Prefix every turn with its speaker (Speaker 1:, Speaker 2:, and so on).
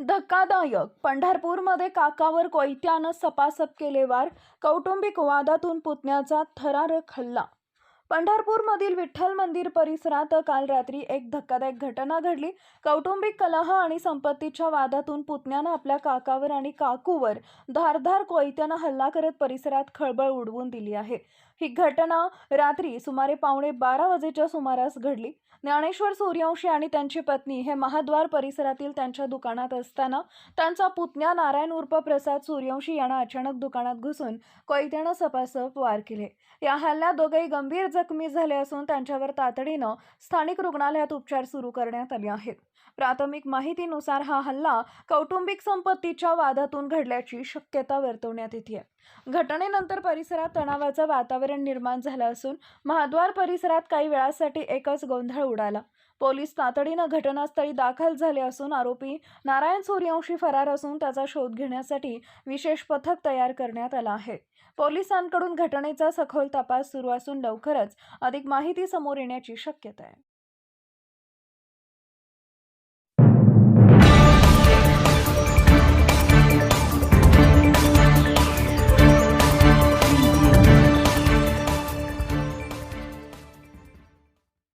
Speaker 1: धक्कादायक. पंढरपूरमध्ये काकावर कोयत्यानं सपासप केले वार कौटुंबिक वादातून पुतण्याचा थरारक हल्ला पंढरपूरमधील विठ्ठल मंदिर परिसरात काल रात्री एक धक्कादायक घटना घडली. कौटुंबिक कलह आणि संपत्तीच्या वादातून पुतण्यानं आपल्या काकावर आणि काकूवर धारधार कोयत्यानं हल्ला करत परिसरात खळबळ उडवून दिली आहे. ही घटना रात्री सुमारे पावणे बारा वाजेच्या सुमारास घडली. ज्ञानेश्वर सूर्यवंशी आणि त्यांची पत्नी हे महाद्वार परिसरातील त्यांच्या दुकानात असताना त्यांचा पुतण्या नारायण उर्फ प्रसाद सूर्यवंशी यानं अचानक दुकानात घुसून कोयत्यानं सपासप वार केले. या हल्ल्यात दोघेही गंभीर जखमी झाले असून त्यांच्यावर तातडीनं स्थानिक रुग्णालयात उपचार सुरू करण्यात आले आहेत. प्राथमिक माहितीनुसार हा हल्ला कौटुंबिक संपत्तीच्या वादातून घडल्याची शक्यता वर्तवण्यात येते घटनेनंतर परिसरात तणावाचं वातावरण निर्माण झालं असून महाद्वार परिसरात काही वेळासाठी एकच गोंधळ उडाला. पोलीस तातडीनं घटनास्थळी दाखल झाले असून आरोपी नारायण सूर्यवंशी फरार असून त्याचा शोध घेण्यासाठी विशेष पथक तयार करण्यात आलं आहे. पोलिसांकडून घटनेचा सखोल तपास सुरू असून लवकरच अधिक माहिती समोर येण्याची शक्यता आहे.